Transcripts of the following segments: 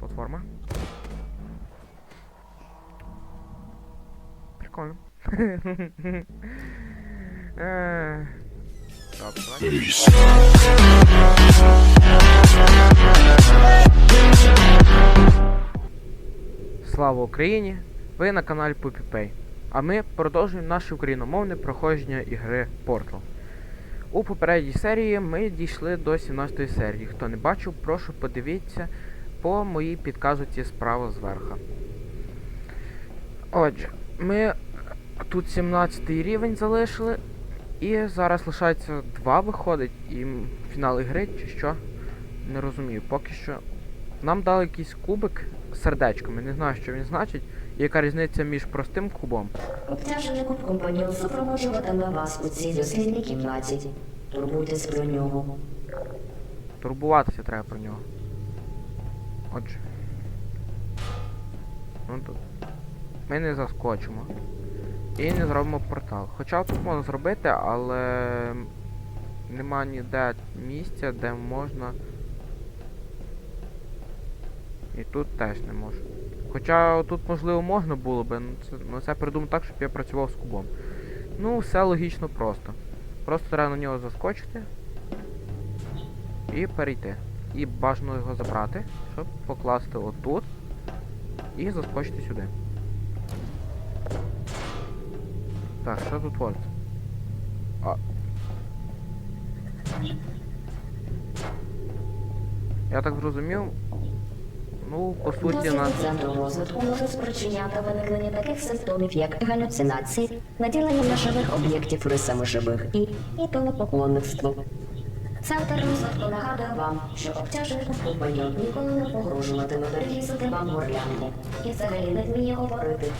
Платформа. Прикольно. Е. Слава Україні! Ви на каналі PuppyPay. А ми продовжуємо наше україномовне проходження ігри Portal. У попередній серії ми дійшли до 17 серії. Хто не бачив, прошу подивіться по моїй підказуці справа зверху. Отже, ми тут 17 рівень залишили. І зараз лишається два виходить і фінал ігри, чи що. Не розумію. Поки що. Нам дали якийсь кубик з сердечками. Не знаю, що він значить. І яка різниця між простим кубом. Обтяжений куб компаньон супроводжуватиме вас у цій дослідній кімнаті. Турбуйтесь про нього. Турбуватися треба про нього. Отже. Ну тут. Ми не заскочимо. І не зробимо портал. Хоча тут можна зробити, але нема ніде місця, де можна. І тут теж не можу. Хоча тут можливо можна було би, ну це, ну це придумав так, щоб я працював з кубом. Ну, все логічно просто. Просто треба на нього заскочити і перейти. І бажано його забрати, щоб покласти отут і заскочити сюди. Так, що тут твориться? А. Я так зрозумів. Ну, по суті, нас. центру розвитку може спричиняти виникнення таких симптомів, як галюцинації, наділення неживих об'єктів рисами живих і ідолопоклонництво. Центр розвитку нагадує вам, що обтяжений куб компаньон ніколи не погрожуватиме перерізати вам горлянку. І взагалі не вміє говорити.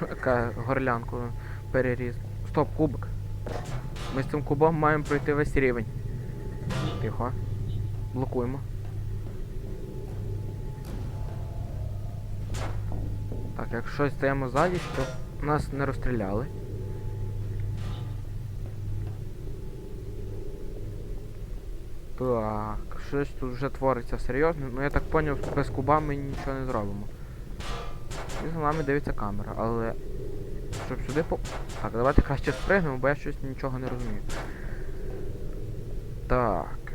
Яка горлянку переріз. Стоп, кубик. Ми з цим кубом маємо пройти весь рівень. Тихо. Блокуємо. Так, якщо стоїмо ззаді, щоб нас не розстріляли. Так, щось тут вже твориться серйозно. Ну я так поняв, без куба ми нічого не зробимо. І за нами дивиться камера, але щоб сюди по... Так, давайте краще спригнемо, бо я щось нічого не розумію. Так.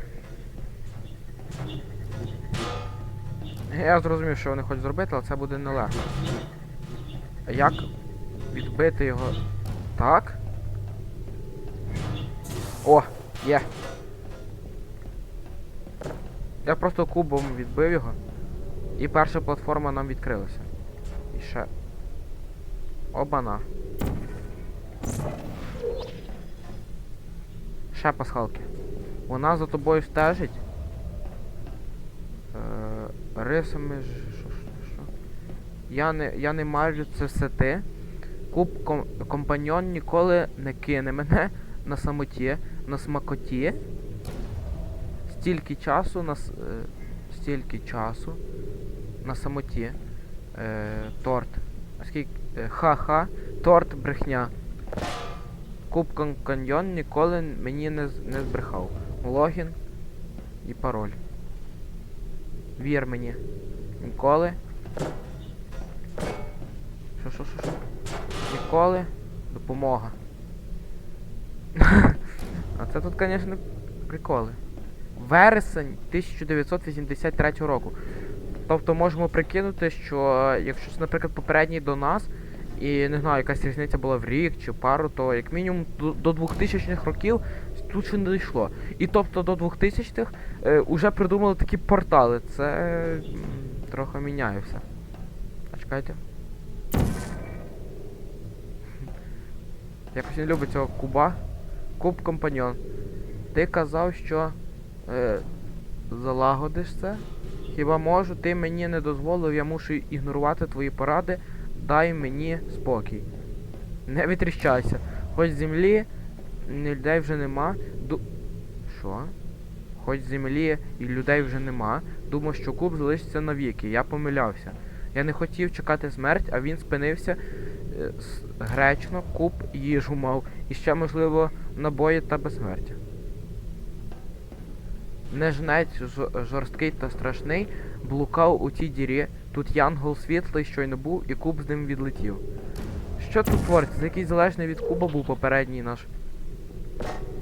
Я зрозумів, що вони хочуть зробити, але це буде нелегко. Як відбити його? Так. О, є. Я просто кубом відбив його. І перша платформа нам відкрилася. І ще. Обана. Ще пасхалки. Вона за тобою стежить. Е, рисами. ж- Що, що? Я не, я не марю це все ти. Куб ком, компаньон ніколи не кине мене на самоті, на смакоті. Стільки часу на е, стільки часу на самоті. Е, торт. Скільки. е, Ха-ха, торт брехня. Куб кон- каньйон ніколи мені не, не збрехав. Логін і пароль. Вір мені. Ніколи. Що, що, що, що? Ніколи. Допомога. а це тут, звісно, приколи. Вересень 1983 року. Тобто можемо прикинути, що е, якщо це, наприклад, попередній до нас, і не знаю, якась різниця була в рік чи пару, то як мінімум до, до 2000-х років тут ще не дійшло. І тобто до 2000-х е, уже придумали такі портали. Це трохи міняє все. А чекайте. Якось не любить цього куба. Куб компаньон. Ти казав, що е, залагодиш це? Хіба можу, ти мені не дозволив, я мушу ігнорувати твої поради. Дай мені спокій. Не витріщайся. Хоч землі ні людей вже нема. Ду... Що? Хоч землі і людей вже нема. Думав, що куб залишиться навіки. Я помилявся. Я не хотів чекати смерть, а він спинився е, гречно, куб їжу мав. І ще, можливо, набої та безсмертя. Не жнець жо- жорсткий та страшний, блукав у тій дірі, тут янгол світлий щойно був, і куб з ним відлетів. Що тут твориться? Якийсь залежний від куба був попередній наш.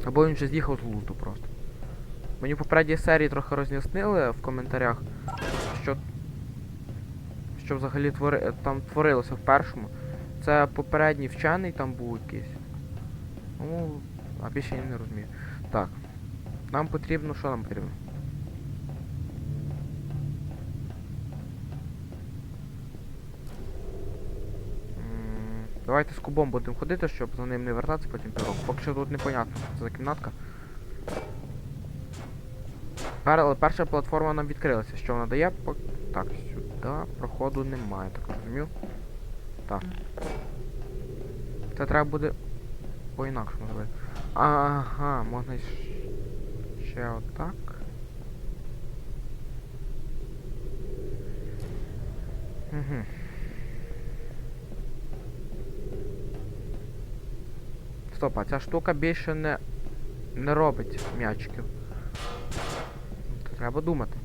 Або він вже з'їхав з глузду просто. Мені в попередній серії трохи роз'яснили в коментарях, що. Що взагалі твори... там творилося в першому. Це попередній вчений там був якийсь. Ну, а більше я не розумію. Так. Нам потрібно. Що нам потрібно? Давайте з кубом будемо ходити, щоб за ним не вертатися потім півроку. Поки що тут непонятно, що це за кімнатка. Але перша платформа нам відкрилася. Що вона дає? Так, сюди проходу немає, так розумію. Так. Це треба буде по-інакшому зробити. Ага, можна щ- ще отак. Угу. Стоп, а ця штука більше не, не робить м'ячиків. Треба думати.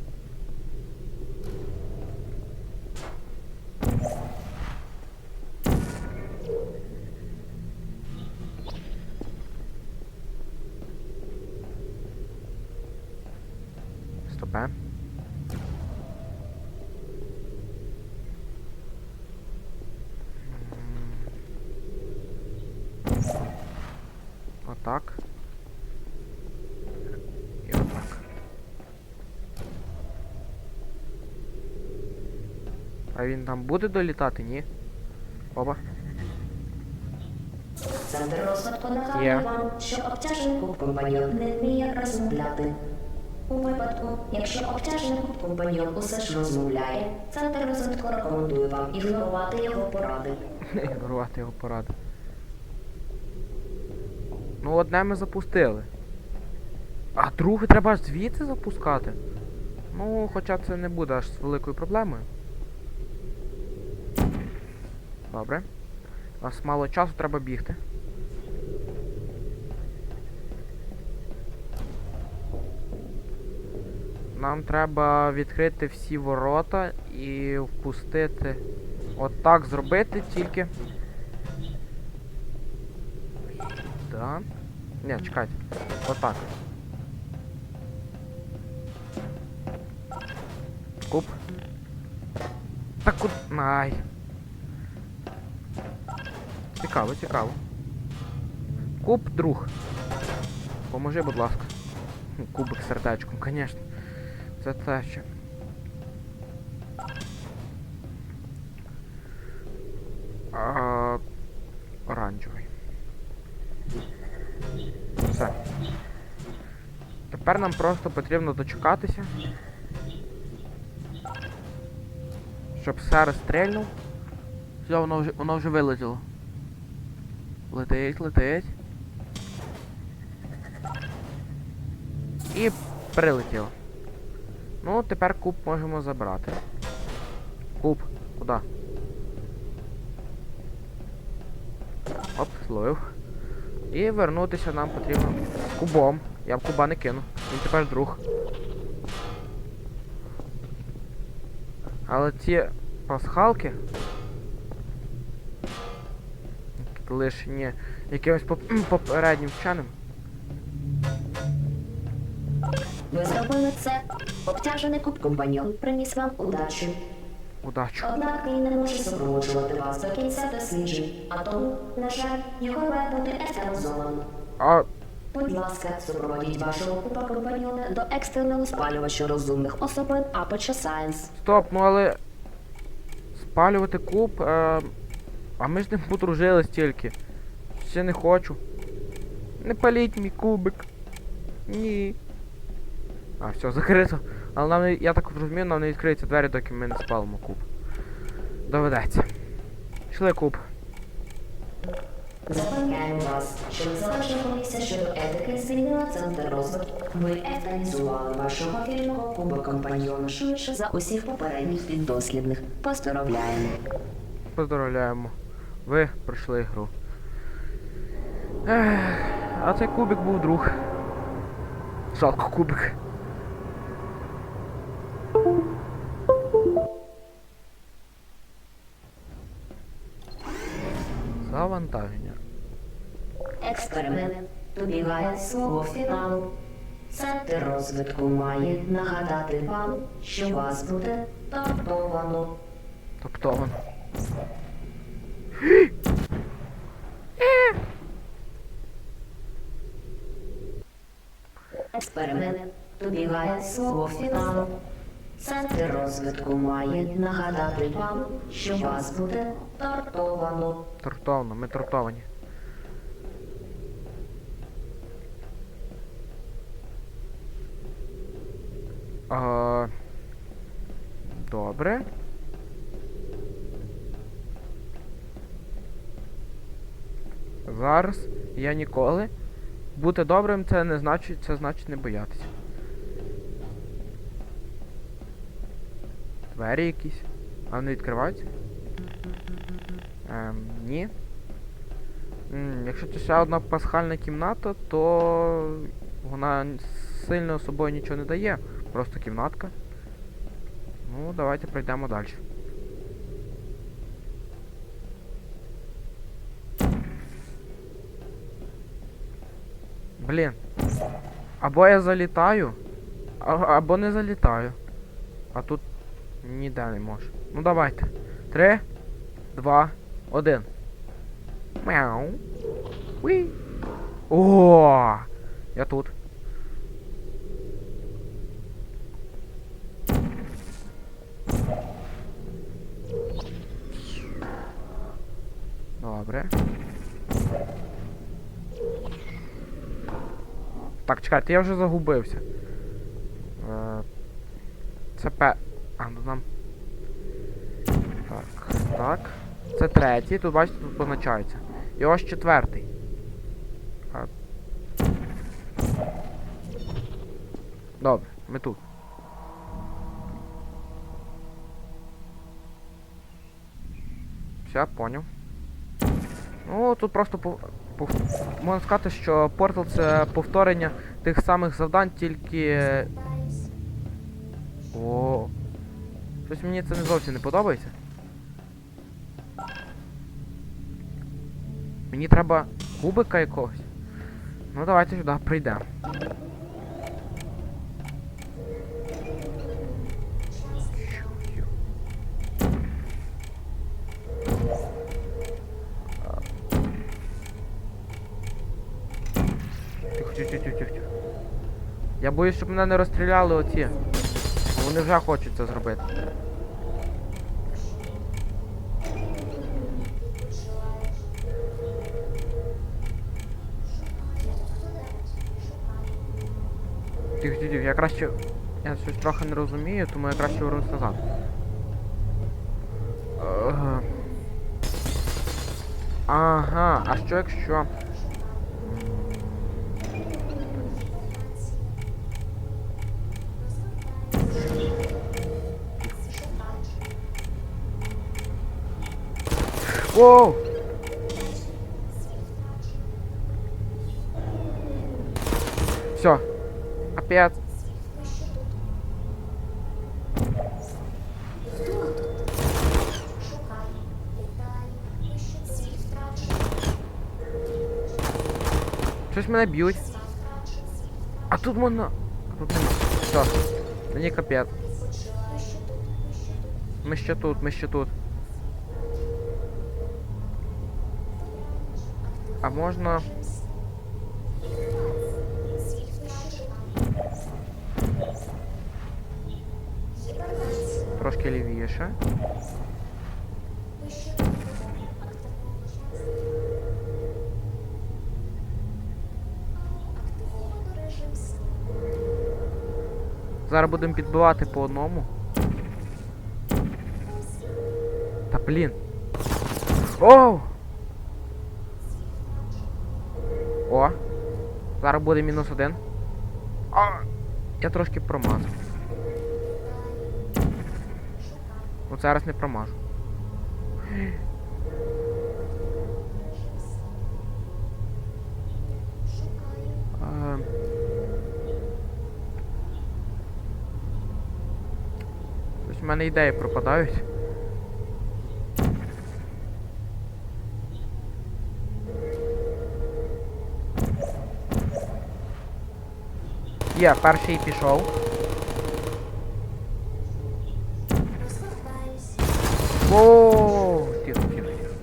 Він там буде долітати, ні? Опа. Центр розвитку нагадує Є. вам, що обтяжений куб компаньйон не вміє розмовляти. У випадку, якщо обтяжений куб компаньйон усе ж розмовляє, центр розвитку рекомендує вам ігнорувати його поради. Ігнорувати його поради. Ну, одне ми запустили. А друге треба звідси запускати. Ну, хоча це не буде аж з великою проблемою. Добре. У нас мало часу, треба бігти. Нам треба відкрити всі ворота і впустити. От так зробити тільки. Да. Не, чекайте. Отак. Куб. Так куд. Ай. Цікаво, цікаво. Куб, друг. Поможи, будь ласка. Кубик сердечком, звісно. Це те ще. А, оранжевий. Все. Тепер нам просто потрібно дочекатися. Щоб Сара стрельнув. Все, воно вже, воно вже вилетіло. Летить, летить. І прилетіло. Ну, тепер куб можемо забрати. Куб, куди? Оп, зловив. І вернутися нам потрібно кубом. Я в куба не кину. Він тепер друг. Але ці пасхалки. Лишені якимось поп- попереднім вченим. Ви зробили це. Обтяжений куб компаньйон приніс вам удачу. Удачу. Однак він не може супроводжувати вас до кінця досліджень, а тому, на жаль, його має бути естерозовано. А Будь ласка, супроводіть вашого куба компаньйона до екстреного спалювача розумних особин Aperture Science. Стоп, ну але. Спалювати куб. Е... А ми з ним подружились тільки. Ще не хочу. Не паліть мій кубик. Ні. А, все, закрито. Але нам не, я так розумію, нам не відкриються двері, доки ми не спалимо куб. Доведеться. Пішли куб. Запевняємо вас, що незалежна комісія щодо етики звільнила центр розвитку. Ви евтанізували вашого вільного куба компаньйона швидше за усіх попередніх піддослідних. Поздоровляємо. Поздравляємо. Ви пройшли гру. Ех, а цей кубик був друг. Жалко кубик. Завантаження. Експеримент добігає свого фіналу. Центр розвитку має нагадати вам, що вас буде топтовано. Топтовано. Експеримент добігає свого фіналу. Центр розвитку має нагадати вам, що вас буде тортовано. Тортовно, ми тортовані. А, добре. Зараз я ніколи. Бути добрим це не значить, це значить не боятися. Двері якісь. А вони відкриваються? Ем, ні. М, Якщо це ще одна пасхальна кімната, то вона сильно собою нічого не дає. Просто кімнатка. Ну, давайте пройдемо далі. Блін. Або я залітаю, або не залітаю. А тут ніде не можу. Ну давайте. Три, два, один. Мяу. Уі. О! Я тут. Добре. Так, чекайте, я вже загубився. Е, Це пе. А, ну нам. Так, так. Це третій, тут бачите, тут позначається. І ось четвертий. А... Добре, ми тут. Все, поняв. Ну, тут просто пов... пов... можна сказати, що портал це повторення тих самих завдань, тільки. О. Щось мені це не зовсім не подобається. Мені треба кубика якогось. Ну давайте сюди прийдемо. Тихо, тихо, тихо, тихо, тихо. Я боюсь, щоб мене не розстріляли оці. Вони вже хочуть це зробити. Тихо, тихо, я краще. Я щось трохи не розумію, тому я краще вернусь назад. Ага, а що якщо. Воу! Все. Опять. Щось мене б'ють. А тут можна. Все. Мені капець. Ми ще тут, ми ще тут. А можна. Трошки лівіше. Зараз будемо підбивати по одному. Та блін. Оу! О! Зараз буде мінус один. А! Я трошки промазав. Ну зараз не промажу. Щось в мене ідеї пропадають. Є, перший пішов. О, тихо, тихо, тихо.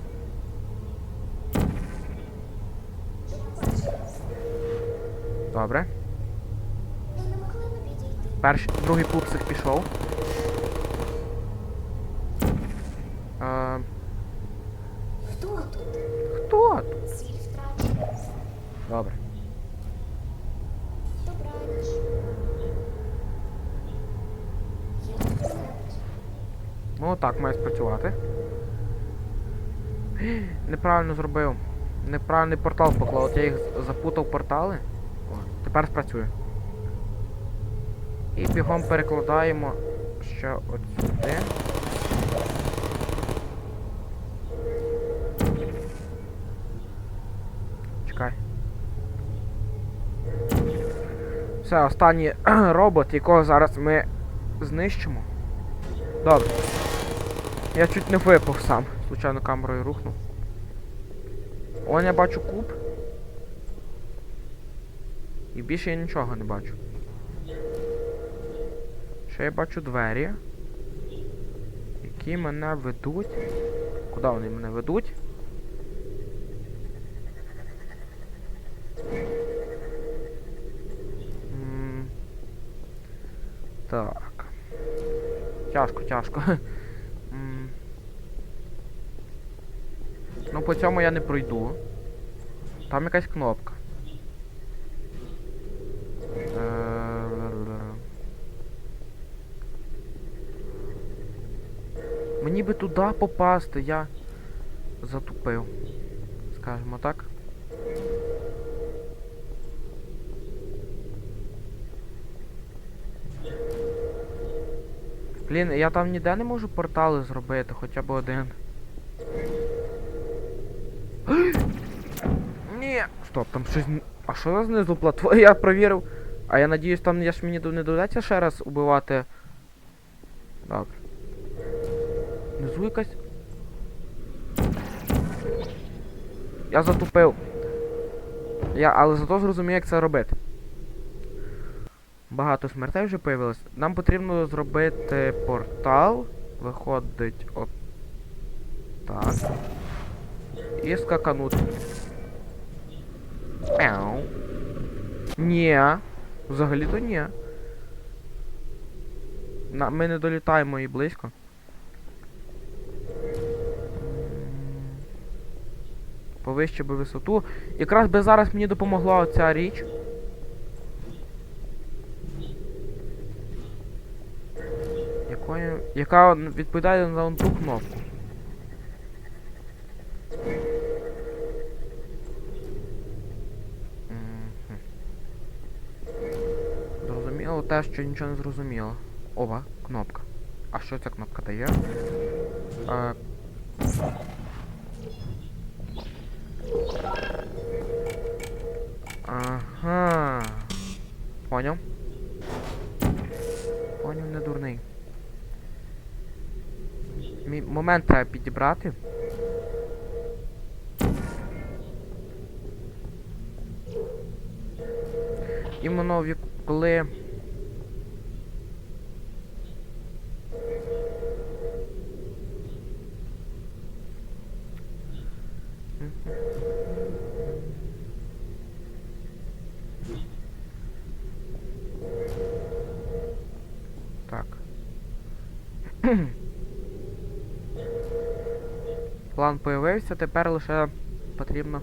Добре. Перший, другий пупсик пішов. Хто тут? Добре. Так має спрацювати. Неправильно зробив. Неправильний портал поклав. От я їх запутав портали. О, тепер спрацює. І бігом перекладаємо ще от. Чекай. Все, останній робот, якого зараз ми знищимо. Добре. Я чуть не випав сам. Случайно камерою рухнув. Он я бачу куб. І більше я нічого не бачу. Ще я бачу двері. Які мене ведуть. Куди вони мене ведуть? Так. Тяжко, тяжко. М. Ну, по цьому я не пройду. Там якась кнопка. Мені би туди попасти, я затупив. Скажімо так. Блін, я там ніде не можу портали зробити, хоча б один. Стоп, там щось. А що знизу платформа? Я провірив. А я надіюсь, там я ж мені не доведеться ще раз убивати. Добре. Внизу якась. Я затупив. Я, але зато зрозумів, як це робити. Багато смертей вже появилось. Нам потрібно зробити портал. Виходить от так. І скаканути. Мяу. Ні. Взагалі-то ні. На, ми не долітаємо і близько. Повище би висоту. Якраз би зараз мені допомогла оця річ. Якою, яка відповідає на ту кнопку. Мгм. Зрозуміло те, що нічого не зрозуміло. Ова, кнопка. А що ця кнопка дає? А... Ага. Поняв. Поняв, не дурний. Момент треба підібрати. Іменно в яку- коли. Так. План появився, тепер лише потрібно.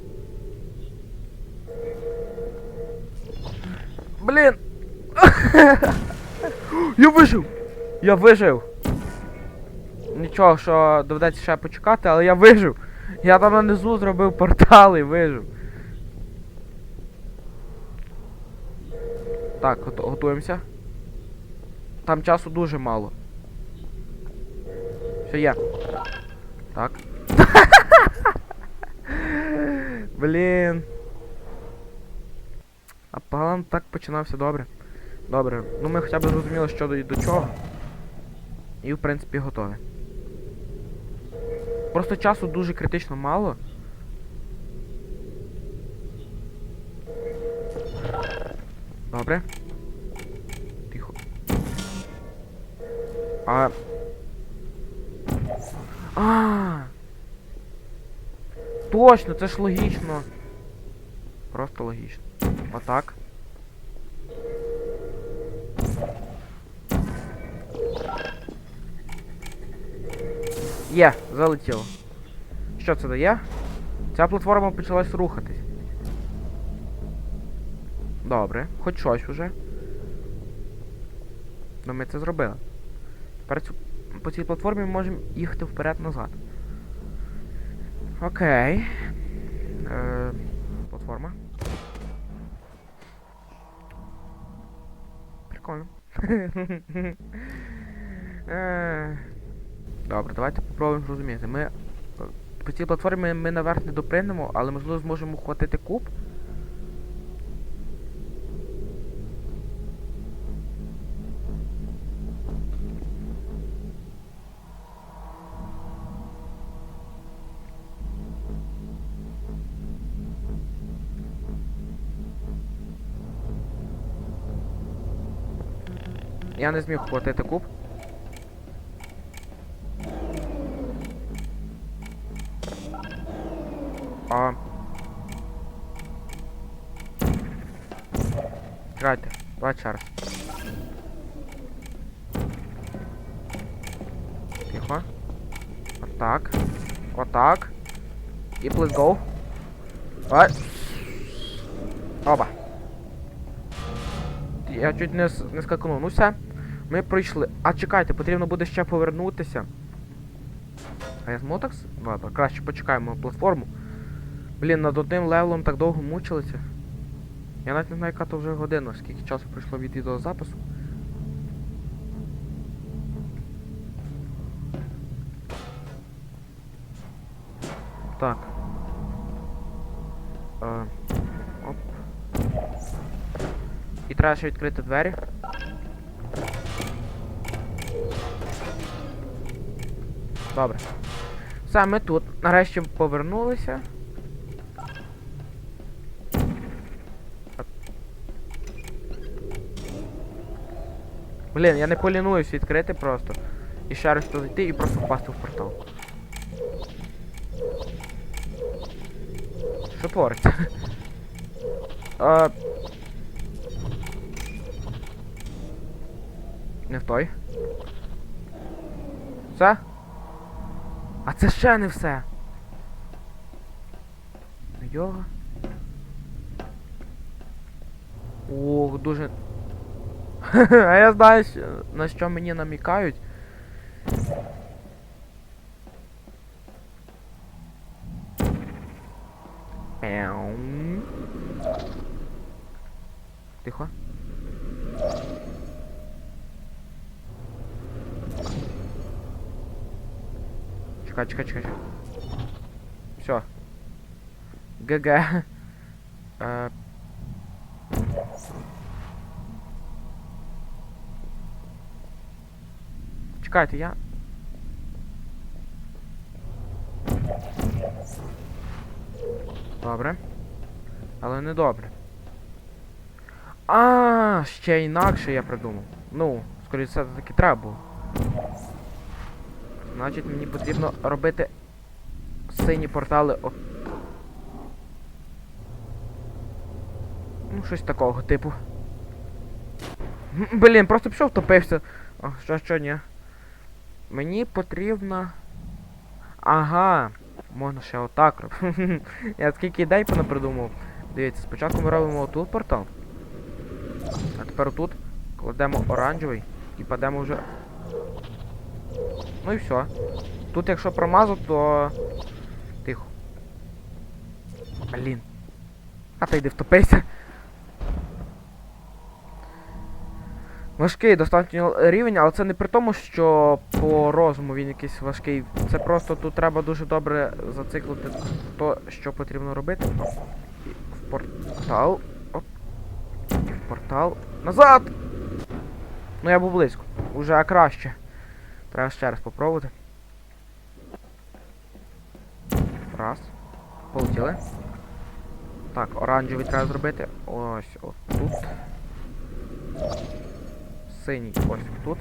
Блін! Я вижив! Я вижив! Нічого, що доведеться ще почекати, але я вижив! Я там нанизу зробив портал і вижив. Так, готуємося. Там часу дуже мало. Все є. Блін. А план так починався добре. Добре. Ну ми хоча б зрозуміли, що до, до чого. І в принципі готові. Просто часу дуже критично мало. Добре. Тихо. А. А! Точно, це ж логічно. Просто логічно. Отак. Є, залетіло. Що це дає? Ця платформа почалась рухатись. Добре, хоч щось уже. Ну ми це зробили. Тепер по цій платформі ми можемо їхати вперед-назад. Окей. Е, платформа. Прикольно. Е, Добре, давайте попробуємо зрозуміти. Ми по цій платформі ми наверх не допринемо, але можливо зможемо хватити куб. Я не зміг хватити куб. А. Чекайте, давай ще раз. Тихо. Отак. Отак. І please go. Давай. Оба. Я чуть не, не скакнув. Ну все. Ми пройшли. А чекайте, потрібно буде ще повернутися. А я зможу так? Ладно, краще почекаємо платформу. Блін, над одним левелом так довго мучилися. Я навіть не знаю, яка то вже година, скільки часу пройшло від відеозапису. Так. Е, І треба ще відкрити двері. Добре. Все, ми тут. Нарешті повернулися. Блін, я не полінуюсь відкрити просто. І ще раз туди йти і просто впасти в портал. Що твориться? А... Не в той. Все? А це ще не все. Йога. Ох, дуже. а я знаю, на що мені намікають. Пяум. Тихо. Чекай, чекай, чекай. Все. ГГ. Е, Чекайте, я. Добре. Але не добре. А, ще інакше я придумав. Ну, скоріше все таки треба було. Значить, мені потрібно робити сині портали. О... Ну, щось такого типу. Блін, просто пішов втопився. О, що, що, ні. Мені потрібно. Ага. Можна ще отак робити. Я скільки ідей понапридумав. Дивіться, спочатку ми робимо отут портал. А тепер отут кладемо оранжевий і падемо вже. Ну і все. Тут якщо промазу, то. Тихо. Блін. А ти йди втопися. Важкий достатньо рівень, але це не при тому, що по розуму він якийсь важкий. Це просто тут треба дуже добре зациклити то, що потрібно робити. В портал. Оп. І в портал. Назад! Ну я був близько. Уже краще. Треба ще раз попробувати. Раз. Полетіли. Так, оранжевий треба зробити. Ось отут. Синій ось тут.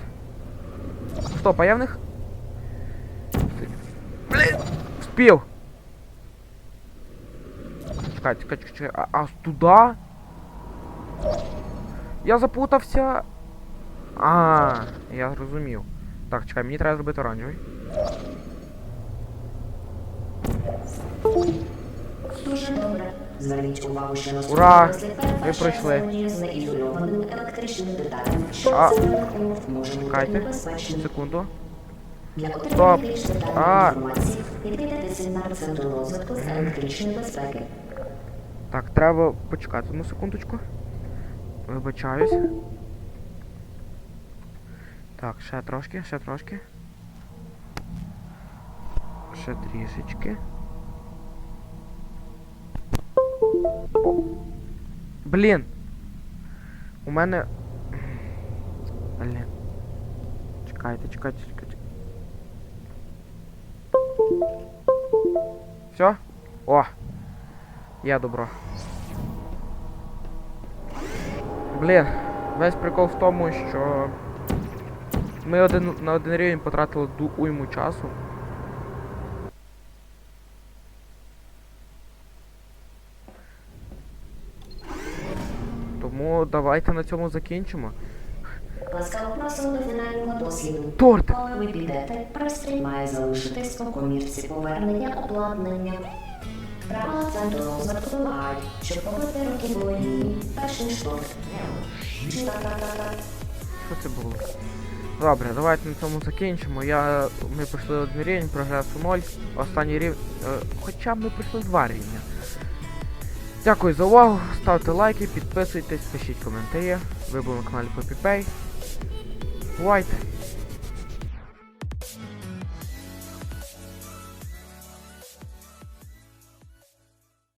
Стоп, а я в них. Блін! Вспів! Чекай, чекай, чекай, чекай. А, а туди? Я запутався. А, я зрозумів. Так, чекай, мені треба зробити оранжевий. Дуже добре. Зверніть увагу, що наступний Ура! передбачає пройшли. з неізольованими електричними деталями, що А. може бути Чекайте. небезпечним. Секунду. Для Стоп. більш детальної А. інформації семінар Центру розвитку з електричної безпеки. Так, треба почекати одну секундочку. Вибачаюсь. Так, ще трошки, ще трошки. Ще трішечки. Блін! У мене. Блін. Чекайте, чекайте, чекайте. Все? О! Я добро. Блін, весь прикол в тому, що ми один на один рівень потратили ду уйму часу. Тому давайте на цьому закінчимо. Ласкаво просимо до фінального досліду. Торт! Коли ви підете, пристрій має залишитись по комірці повернення обладнання. Правила центру розвитку вимагають, щоб побити руки були вільні, перш ніж торт. Та-та-та-та. Що це було? Добре, давайте на цьому закінчимо. Я... Ми пройшли один рівень, прогресу 0. Останній рівень. Хоча ми пройшли два рівня. Дякую за увагу, ставте лайки, підписуйтесь, пишіть коментарі. Ви були на каналі PoppyPay. Бувайте!